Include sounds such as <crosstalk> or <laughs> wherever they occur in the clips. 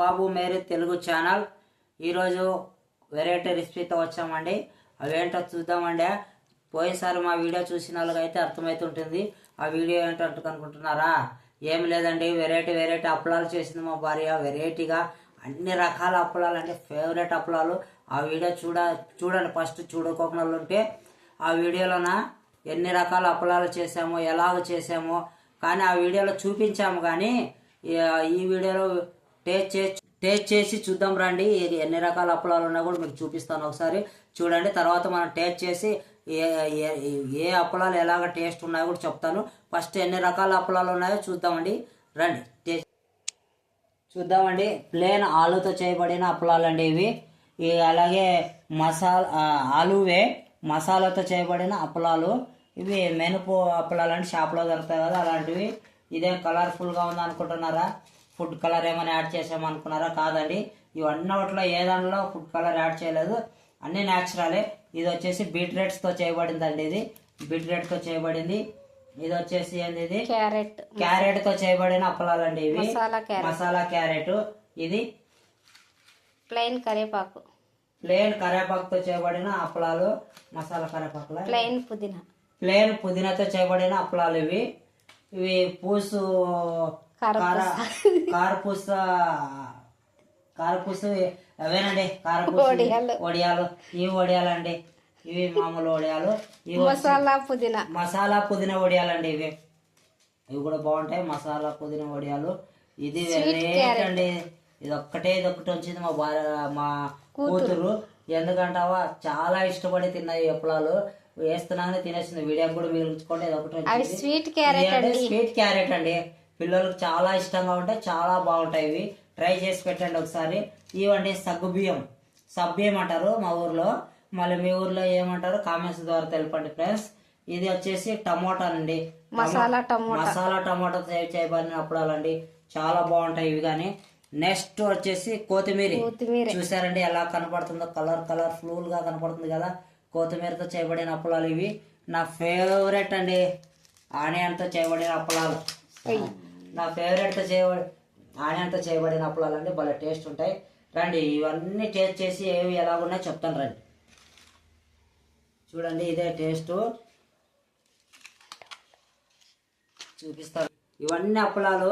బాబు మేరీ తెలుగు ఛానల్. ఈరోజు వెరైటీ రెసిపీతో వచ్చామండి. అవేంటో చూద్దామండి. పోయేసారి మా వీడియో చూసిన వాళ్ళకైతే అర్థమవుతుంటుంది ఆ వీడియో ఏంటో అనుకుంటున్నారా ఏం లేదండి. వెరైటీ వెరైటీ అప్పలాలు చేసింది మా భార్య. వెరైటీగా అన్ని రకాల అప్పలాలు అంటే ఫేవరెట్ అప్పలాలు. ఆ వీడియో చూడ చూడండి. ఫస్ట్ చూడకోకుండా ఉంటే ఆ వీడియోలోన ఎన్ని రకాల అప్పలాలు చేసామో ఎలాగ చేసామో కానీ ఆ వీడియోలో చూపించాము కానీ ఈ వీడియోలో టేస్ట్ చేసి టేస్ట్ చేసి చూద్దాం రండి. ఇది ఎన్ని రకాల అప్పలాలు ఉన్నా కూడా మీకు చూపిస్తాను ఒకసారి. చూడండి తర్వాత మనం టేస్ట్ చేసి ఏ ఏ- ఏ అప్పలాలు ఎలాగ టేస్ట్ ఉన్నాయో కూడా చెప్తాను. ఫస్ట్ ఎన్ని రకాల అప్పలాలు ఉన్నాయో చూద్దామండి. రండి టేస్ట్ చూద్దామండి. ప్లేన్ ఆలుతో చేయబడిన అప్పలాలు అండి ఇవి అలాగే మసాలా ఆలువే మసాలాతో చేయబడిన అప్పలాలు. ఇవి మెనుపు అప్పలాలు అంటే షాప్లో దొరుకుతాయి కదా అలాంటివి. ఇదే కలర్ఫుల్గా ఉంది అనుకుంటున్నారా ఫుడ్ కలర్ ఏమైనా యాడ్ చేసామనుకున్నారా? కాదండి. ఇవన్నీ వాటిలో ఏ దానిలో ఫుడ్ కలర్ యాడ్ చేయలేదు? అన్నీ న్యాచురలే ఇది వచ్చేసి బీట్రేట్స్తో చేయబడిందండి ఇది. బీట్రేట్తో చేయబడింది. ఇది వచ్చేసి ఏంది ఇది? క్యారెట్ క్యారెట్తో చేయబడిన అప్పలాలండి ఇవి. మసాలా క్యారెట్. ఇది ప్లెయిన్ కరివేపాకు ప్లేన్ కరేపాకుతో చేయబడిన అప్పలాలు. మసాలా కరేపాకుల? ప్లెయిన్ పుదీనా. ప్లేన్ పుదీనాతో చేయబడిన అప్పలాలు ఇవి. ఇవి పూసు కారపూస. కారపూస. అవేనండి కారపూస వడియాలు. ఇవి వడియాలండి ఇవి మామూలు వడియాలు మసాలా పుదీనా. మసాలా పుదీనా వడియాలండి ఇవి. ఇవి కూడా బాగుంటాయి మసాలా పుదీనా వడియాలు ఇది అండి ఇది ఒక్కటే ఇది ఒక్కటి వచ్చింది మా భార్య మా కూతురు. ఎందుకంటావా? చాలా ఇష్టపడి తిన్నాయి ఎప్పలాలు వేస్తున్నాగానే తినేసింది వీడియో కూడా మిగిల్చుకోండి ఇది ఒకటి స్వీట్ క్యారెట్ స్వీట్ క్యారెట్ అండి. పిల్లలకు చాలా ఇష్టంగా ఉంటాయి చాలా బాగుంటాయి ఇవి. ట్రై చేసి పెట్టండి ఒకసారి. ఇవండి సగ్గు బియ్యం సబ్బియ్యం అంటారు మా ఊర్లో. మళ్ళీ మీ ఊర్లో ఏమంటారు కామెంట్స్ ద్వారా తెలపండి ఫ్రెండ్స్ ఇది వచ్చేసి టమోటా అండి. మసాలా టమోటా. మసాలా టమాటా చే- చేయబడిన అప్పుడాలండి. చాలా బాగుంటాయి ఇవి కానీ. నెక్స్ట్ వచ్చేసి కొత్తిమీర. కొత్తిమీర. చూసారండి ఎలా కనపడుతుందో? కలర్ కలర్ ఫుల్గా కనపడుతుంది కదా. కొత్తిమీరతో చేయబడిన అప్పలాలు ఇవి. నా ఫేవరెట్ అండి. ఆనియన్తో చేయబడిన అప్పలాలు. నా ఫేవరెట్తో చేయబడి ఆనియన్తో చేయబడిన అప్పలాలు భలే టేస్ట్ ఉంటాయి. రండి ఇవన్నీ టేస్ట్ చేసి ఏవి ఎలా ఉన్నాయో చెప్తాను రండి. చూడండి ఇదే టేస్టు చూపిస్తాను ఇవన్నీ అప్పలాలు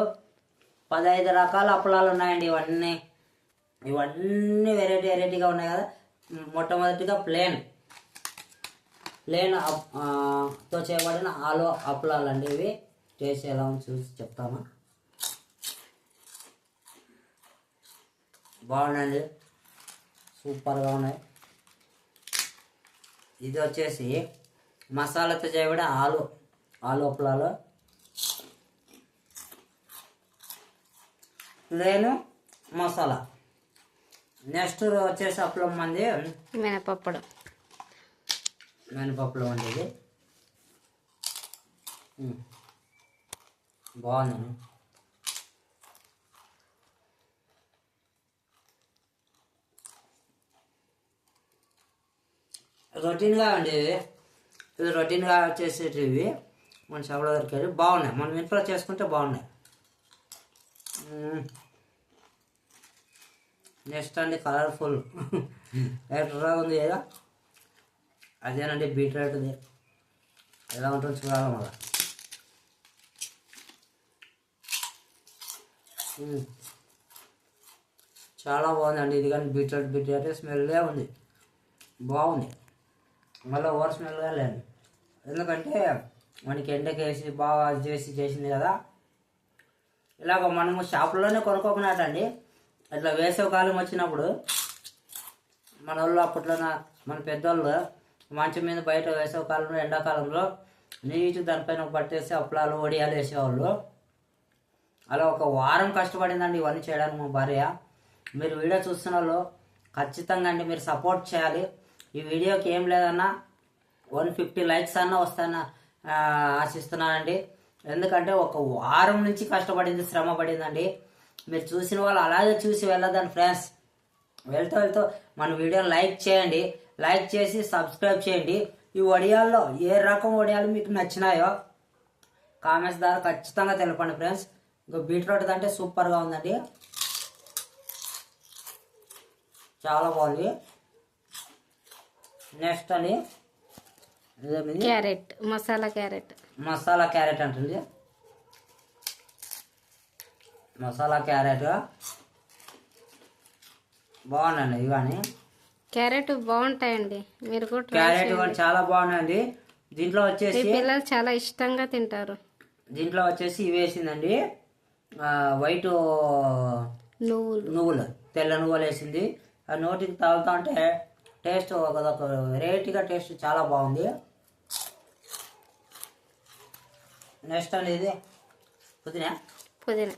పదహైదు రకాల అప్పలాలు ఉన్నాయండి ఇవన్నీ. ఇవన్నీ వెరైటీ వెరైటీగా ఉన్నాయి కదా. మొట్టమొదటిగా ప్లేన్ ప్లేన్తో చేయబడిన ఆలు అప్పలాలు అండి ఇవి. టేస్ట్ ఎలా ఉంది చూసి చెప్తామా? బాగున్నాయండి. సూపర్గా ఉన్నాయి. ఇది వచ్చేసి మసాలాతో చేయబడిన ఆలు ఆలు అప్పలాలు. ప్లేను మసాలా. నెక్స్ట్ వచ్చేసి అప్పలం మంది. మినపప్పుడు. మినపప్పులో ఉండేది ఉమ్. బాగుందండి రొటీన్గా ఉండేవి ఇది రొటీన్గా చేసేటివి. మన షాప్లో దొరికేవి బాగున్నాయి. మనం ఇంట్లో చేసుకుంటే బాగున్నాయి. నెక్స్ట్ అండి కలర్ఫుల్. <laughs> ఎట్లా ఉంది కదా? అదేనండి బీట్రూట్ ఎలా ఉంటుందో చూడాలి మళ్ళా. చాలా బాగుందండి. ఇది కానీ బీట్రూట్ బీట్రూట్ స్మెల్లే ఉంది. బాగుంది. మళ్ళీ ఓవర్ స్మెల్గా లేదు. ఎందుకంటే మనకి ఎండకేసి బాగా చేసి చేసింది కదా. ఇలాగ మనము షాపులోనే కొనుక్కోకున్నట్టండి ఇట్లా వేసవి కాలం వచ్చినప్పుడు మన వాళ్ళు అప్పట్లో మన పెద్దోళ్ళు మంచం మీద బయట వేసవి కాలంలో ఎండాకాలంలో నీటి దానిపైన పట్టేసి అప్పలాలు వడియాలు వేసేవాళ్ళు. అలా ఒక వారం కష్టపడిందండి ఇవన్నీ చేయడానికి మా భార్య. మీరు వీడియో చూస్తున్న వాళ్ళు ఖచ్చితంగా అండి మీరు సపోర్ట్ చేయాలి. ఈ వీడియోకి ఏం లేదన్నా వన్ ఫిఫ్టీ లైక్స్ అన్న వస్తాన ఆశిస్తున్నానండి. ఎందుకంటే ఒక వారం నుంచి కష్టపడింది శ్రమ పడిందండి. మీరు చూసిన వాళ్ళు అలాగే చూసి వెళ్ళదండి ఫ్రెండ్స్. వెళ్తూ వెళ్తూ మన వీడియోని లైక్ చేయండి. లైక్ చేసి సబ్స్క్రైబ్ చేయండి. ఈ వడియాల్లో ఏ రకం వడియాలు మీకు నచ్చినాయో కామెంట్స్ ద్వారా ఖచ్చితంగా తెలపండి ఫ్రెండ్స్. ఇంకా బీట్రూట్ అంటే సూపర్గా ఉందండి. చాలా బాగుంది. Next ఇదేమిది? Carrot masala carrot. Masala carrot అంటుంది. మసాలా క్యారెట్. బాగుందండి ఇవన్నీ. క్యారెట్ బాగుంటాయండి. మీరు కూడా క్యారెట్ చాలా బాగున్నాయండి. దీంట్లో వచ్చేసి పిల్లలు చాలా ఇష్టంగా తింటారు. దీంట్లో వచ్చేసి ఇవి వేసిందండి. వైట్ నువ్వులు. నువ్వులు. తెల్ల నువ్వులు వేసింది. ఆ నోటికి తాగుతా ఉంటే టేస్ట్ ఒక వెరైటీగా టేస్ట్ చాలా బాగుంది. నెక్స్ట్ అండి ఇది. పుదీనా? పుదీనా.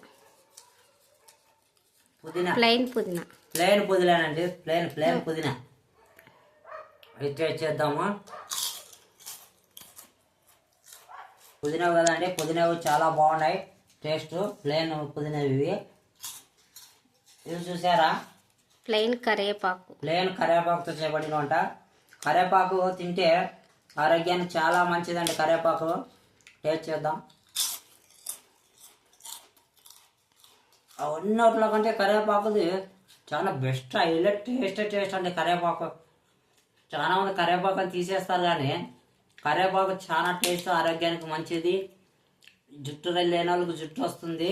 పుదీనా. ప్లెయిన్ పుదీనా. ప్లేన్ పుదీనానండి. ప్లేన్ ప్లేన్ పుదీనా. ఇట్లా చేద్దాము? పుదీనా కదండి. పుదీనా చాలా బాగున్నాయి. టేస్ట్ ప్లేన్ పుదీనా ఇవి ఇవి చూసారా? ప్లెయిన్ కరివేపాకు ప్లేన్ కరివేపాకుతో చేయబడిన వంట. కరివేపాకు తింటే ఆరోగ్యానికి చాలా మంచిదండి కరివేపాకు టేస్ట్ చేద్దాం. ఉన్నట్లో కంటే కరివేపాకుది చాలా బెస్ట్. హైలైట్ టేస్ట్ టేస్ట్ అండి కరివేపాకు చాలా మంది కరివేపాకు అని తీసేస్తారు కానీ కరివేపాకు చాలా టేస్ట్ ఆరోగ్యానికి మంచిది. జుట్టు లేని వాళ్ళకి జుట్టు వస్తుంది.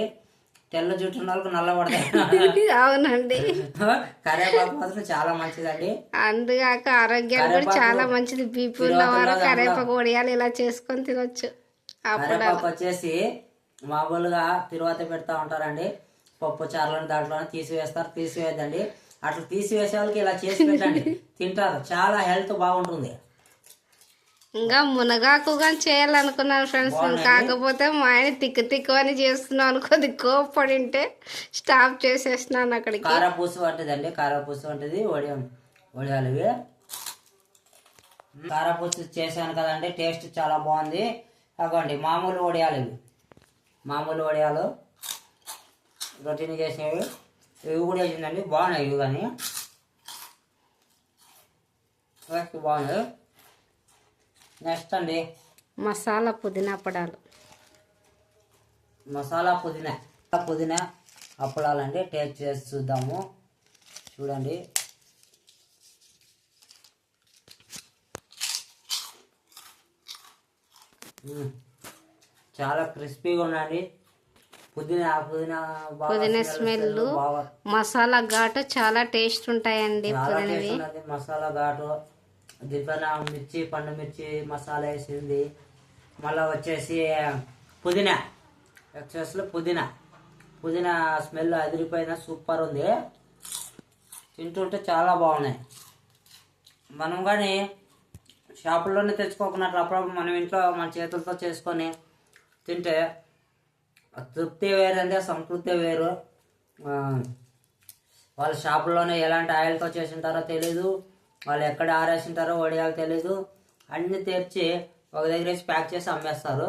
తెల్ల జుట్టు ఉన్న వాళ్ళకి నల్ల పడతాయి అవునండి. కరివేపాకు మాత్రం చాలా మంచిదండి. అందుగాక ఆరోగ్యానికి కూడా చాలా మంచిది. బీపీ ఉన్న వారు కరివేపాకు వడియాలు ఇలా చేసుకొని తినొచ్చు. అప్పుడు కరివేపాకు వచ్చేసి మామూలుగా తిరువాత పెడతా ఉంటారండి. పప్పు చారులను దాంట్లోనే తీసివేస్తారు. తీసివేయద్దండి. అట్లా తీసివేసే వాళ్ళకి ఇలా చేసి పెట్టండి. <laughs> తింటారు. చాలా హెల్త్ బాగుంటుంది. ఇంకా మునగాకు కానీ చేయాలనుకున్నాను ఫ్రెండ్స్. కాకపోతే మా ఆయన తిక్కు తిక్కు అని చేస్తున్నాను అనుకోది కోపడింటే స్టాప్ చేసేసినాను అక్కడికి. కారపూస వంటిదండి కారపూస వంటిది వడి వడియాలు ఇవి. కారపూస చేశాను కదండి టేస్ట్ చాలా బాగుంది. అగోండి మామూలు వడియాలు ఇవి. మామూలు వడియాలు రొటీన్ చేసేవి ఇవి కూడా వేసిందండి బాగున్నాయి ఇవి కానీ. బాగుంది. నెక్స్ట్ అండి. మసాలా పుదీనా పడాలు. మసాలా పుదీనా పుదీనా అప్పడాలండి. టేస్ట్ చేసి చూద్దాము. చూడండి. చాలా క్రిస్పీగా ఉందండి. పుదీనా పుదీనా పుదీనా స్మెల్ మసాలా ఘాటు చాలా టేస్ట్ ఉంటాయండి మసాలా ఘాటు దీంట్లో మిర్చి పండు మిర్చి మసాలా వేసింది. మళ్ళీ వచ్చేసి పుదీనా. ఎక్సెస్లో పుదీనా. పుదీనా స్మెల్ అదిరిపోయిన సూపర్ ఉంది. తింటుంటే చాలా బాగున్నాయి. మనం కానీ షాపుల్లోనే తెచ్చుకోకున్నట్లు అప్పుడప్పుడు మనం ఇంట్లో మన చేతులతో చేసుకొని తింటే తృప్తి తృప్తి వేరంటే సంతృప్తి వేరు. వాళ్ళ షాపుల్లోనే ఎలాంటి ఆయిల్తో చేసింటారో తెలీదు. వాళ్ళు ఎక్కడ ఆరేసింటారో వడియాలు తెలీదు. అన్ని తెరిచి ఒక దగ్గర వేసి ప్యాక్ చేసి అమ్మేస్తారు.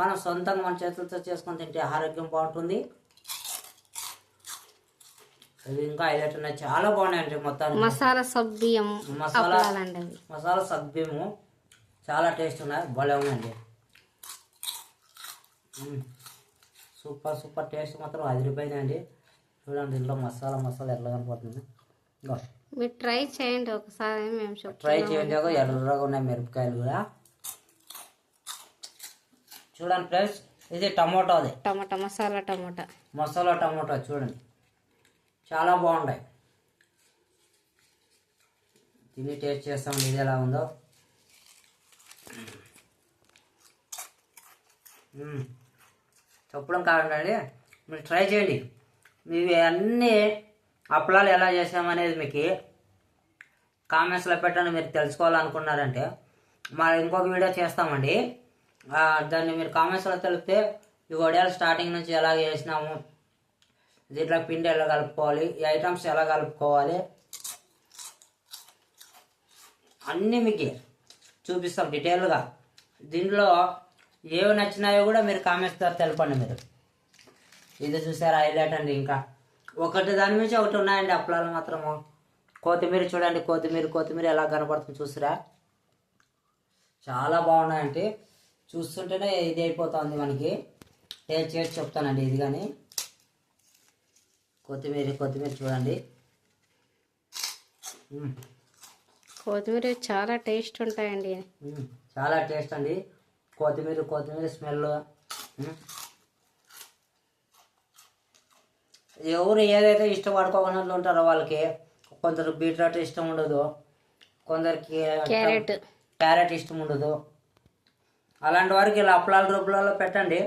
మనం సొంతంగా మన చేతులతో చేసుకొని తింటే ఆరోగ్యం బాగుంటుంది. ఇవి ఇంకా హైలైట్ ఉన్నాయి. చాలా బాగున్నాయండి మొత్తానికి. మసాలా సబ్బియం మసాలా అవి. మసాలా సబ్బిము చాలా టేస్ట్ ఉన్నాయి. భలే ఉందండి. సూపర్ సూపర్ టేస్ట్ మాత్రం అదిరిపోయిందండి. చూడండి దీంట్లో మసాలా మసాలా ఎట్లా కనపడుతుంది. మీరు ట్రై చేయండి ఒకసారి మేము ట్రై చేయండి ఒక ఎర్రగా ఉన్నాయి మిరపకాయలు కూడా. చూడండి ఫ్రెండ్స్ ఇది టమోటాది tomato masala tomato. Masala tomato చూడండి. చాలా బాగున్నాయి తిని టేస్ట్ చేస్తామండి ఇది ఎలా ఉందో. చెప్పడం కాదండి మీరు ట్రై చేయండి. మీవి అన్ని అప్పలాలు ఎలా చేసామనేది మీకు కామెంట్స్లో పెట్టండి మీరు తెలుసుకోవాలనుకున్నారంటే మా ఇంకొక వీడియో చేస్తామండి. దాన్ని మీరు కామెంట్స్లో తెలిపితే ఈ వడియాలు స్టార్టింగ్ నుంచి ఎలా చేసినాము దీంట్లో పిండి ఎలా కలుపుకోవాలి ఈ ఐటమ్స్ ఎలా కలుపుకోవాలి అన్నీ మీకు చూపిస్తాం డీటెయిల్గా. దీంట్లో ఏవి నచ్చినాయో కూడా మీరు కామెంట్స్ ద్వారా తెలపండి మీరు. ఇది చూసారా హైలైట్ అండి ఇంకా. ఒకటి దాని నుంచి ఒకటి ఉన్నాయండి అప్పలాలు మాత్రము. కొత్తిమీర చూడండి కొత్తిమీర కొత్తిమీర ఎలా కనపడుతుంది చూసిరా. చాలా బాగున్నాయండి. చూస్తుంటేనే ఇది అయిపోతుంది మనకి. టేస్ట్ చేసి చెప్తానండి ఇది కానీ. కొత్తిమీర కొత్తిమీర చూడండి. కొత్తిమీర చాలా టేస్ట్ ఉంటాయండి. చాలా టేస్ట్ అండి. కొత్తిమీర కొత్తిమీర స్మెల్. ఎవరు ఏదైతే ఇష్టపడుకోకున్నట్లు ఉంటారో వాళ్ళకి కొందరు బీట్రూట్ ఇష్టం ఉండదు కొందరికి క్యారెట్. క్యారెట్ ఇష్టం ఉండదు. అలాంటి వారికి ఇలా అప్పలాల రూపంలో పెట్టండి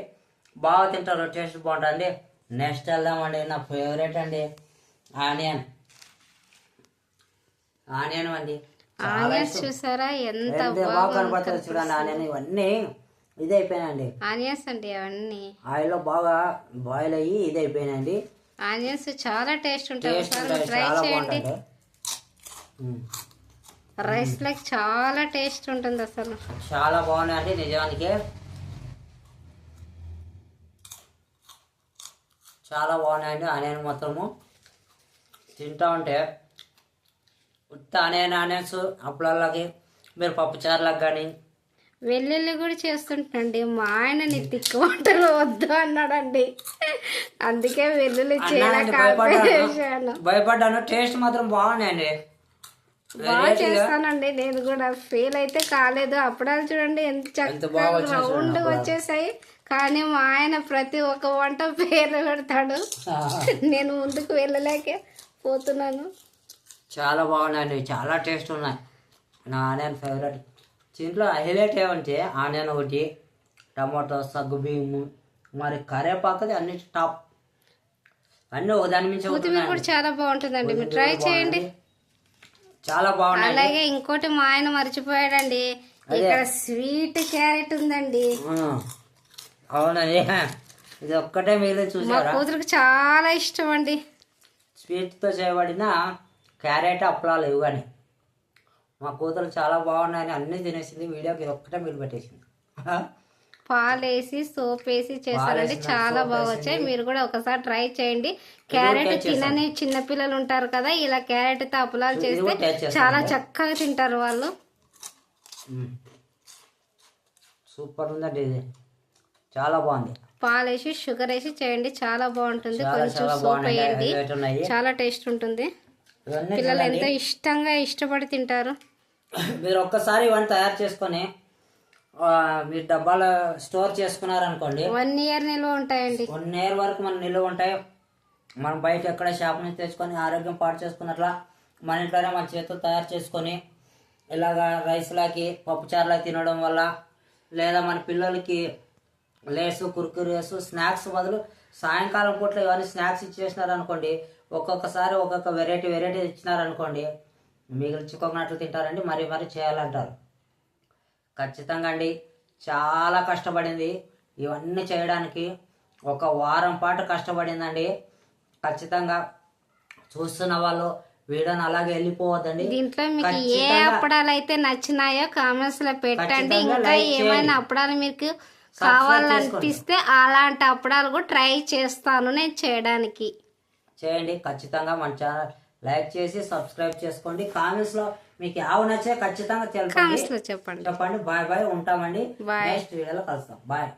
బాగా తింటారు టేస్ట్ బాగుంటుంది. నెక్స్ట్ వెళ్దామండి నా ఫేవరెట్ అండి ఆనియన్. ఆనియన్ అండి. ఆనియన్స్. చూసారా? ఎంత ఎంత బాగా కనపడుతుంది చూడండి ఆనియన్ ఇవన్నీ. ఇది అయిపోయినాయండి ఆనియన్స్ అండి అవన్నీ. ఆయిల్లో బాగా బాయిల్ అయ్యి ఇది అయిపోయినాయండి ఆనియన్స్ చాలా టేస్ట్ ఉంటాయి ఒకసారి ట్రై చేయండి. రైస్ లైక్ చాలా టేస్ట్ ఉంటుంది అసలు. చాలా బాగున్నాయండి నిజానికి. చాలా బాగున్నాయండి ఆనియన్ మొత్తము. తింటా ఉంటే ఉత్త ఆనియన్ ఆనియన్స్ అప్పులకి మీరు పప్పుచారులకు కానీ వెల్లుల్లి కూడా చేస్తుంటండి. మా ఆయన నీ తిక్కు వంటలు వద్దు అన్నాడండి. అందుకే వెల్లుల్లి అన్నానండి, చేయలేక ఆపేసాను భయపడ్డాను. టేస్ట్ మాత్రం బాగున్నాయండి. బాగా చేస్తానండి. నేను కూడా ఫెయిల్ అయితే కాలేదు. అప్పుడాలు చూడండి ఎంత చక్కగా రౌండ్. వచ్చేసాయి. కానీ మా ఆయన ప్రతి ఒక్క వంట పేర్లు పెడతాడు. నేను ముందుకు వెళ్ళలేక పోతున్నాను. చాలా బాగున్నాయండి. చాలా టేస్ట్ ఉన్నాయి. నా ఆనియన్ ఫేవరెట్ దీంట్లో హైలైట్ ఏమంటే ఆనియన్ ఒకటి టమాటో సగ్గు బియ్యము మరి కరేపాకది అన్ని టాప్. అన్నీ ఒకదాని మించి కూడా. చాలా బాగుంటుందండి. మీరు ట్రై చేయండి. చాలా బాగున్నాయి. అలాగే ఇంకోటి మా ఆయన మర్చిపోయాడండి. ఇక్కడ స్వీట్ క్యారెట్ ఉందండి. అవునండి ఇది ఒక్కటే మీరు చూసారా? కూతురికి చాలా ఇష్టం అండి. స్వీట్తో చేయబడిన క్యారెట్ అప్పలాలు ఇవి కానీ మా కూతురు చాలా బాగున్నాయని అన్నీ తినేసింది. వీడియోకి ఇది ఒక్కటే మీరు పెట్టేసింది. పాలు వేసి సోప్ వేసి చేస్తారండి పాలేసి చాలా బాగా. వచ్చాయి. మీరు కూడా ఒకసారి ట్రై చేయండి. క్యారెట్. తినని చిన్న పిల్లలు ఉంటారు కదా ఇలా క్యారెట్తో అప్పలాలు చేస్తే. చాలా చక్కగా తింటారు వాళ్ళు. సూపర్ ఉందండి ఇది. చాలా బాగుంది. పాలు వేసి షుగర్ వేసి చేయండి. చాలా బాగుంటుంది. కొంచెం సోప్ వేయండి. చాలా టేస్ట్ ఉంటుంది. పిల్లలు. ఎంతో ఇష్టంగా ఇష్టపడి తింటారు? మీరు ఒక్కసారి ఇవన్నీ తయారు చేసుకొని మీరు డబ్బాలో స్టోర్ చేసుకున్నారనుకోండి వన్ ఇయర్ నిల్వ ఉంటాయండి. వన్ ఇయర్ వరకు మన నిల్వ ఉంటాయి. మనం బయట ఎక్కడ షాప్ నుంచి తెచ్చుకొని ఆరోగ్యం పాడు చేసుకున్నట్లా మన ఇంట్లోనే మన చేతితో తయారు చేసుకొని ఇలాగా రైస్లాకి పప్పుచారులా తినడం వల్ల లేదా మన పిల్లలకి లేసు కుర్కురేసు స్నాక్స్ బదులు సాయంకాలం పూట్ల ఇవన్నీ స్నాక్స్ ఇచ్చేసినారనుకోండి ఒక్కొక్కసారి ఒక్కొక్క వెరైటీ వెరైటీ ఇచ్చినారనుకోండి మిగిల్చుకోనట్లు తింటారండి మరీ మరీ చేయాలంటారు. ఖచ్చితంగా అండి చాలా కష్టపడింది. ఇవన్నీ చేయడానికి ఒక వారం పాటు కష్టపడిందండి. ఖచ్చితంగా చూస్తున్న వాళ్ళు వీడియోని అలాగే వెళ్ళిపోవద్దండి. దీంట్లో మీకు ఏ అప్పడాలు అయితే నచ్చినాయో కామెంట్స్లో పెట్టండి. ఇంకా ఏమైనా. అప్పడాలు మీకు కావాలనిపిస్తే అలాంటి అప్పడాలు కూడా ట్రై చేస్తాను నేను చేయడానికి. చేయండి. ఖచ్చితంగా మన ఛానల్ లైక్ చేసి సబ్స్క్రైబ్ చేసుకోండి. కామెంట్స్లో మీకు యావ నచ్చే ఖచ్చితంగా చెప్పండి. చెప్పండి. బాయ్ బాయ్ ఉంటామండి. నెక్స్ట్ వీడియోలో కలుస్తాం. బాయ్.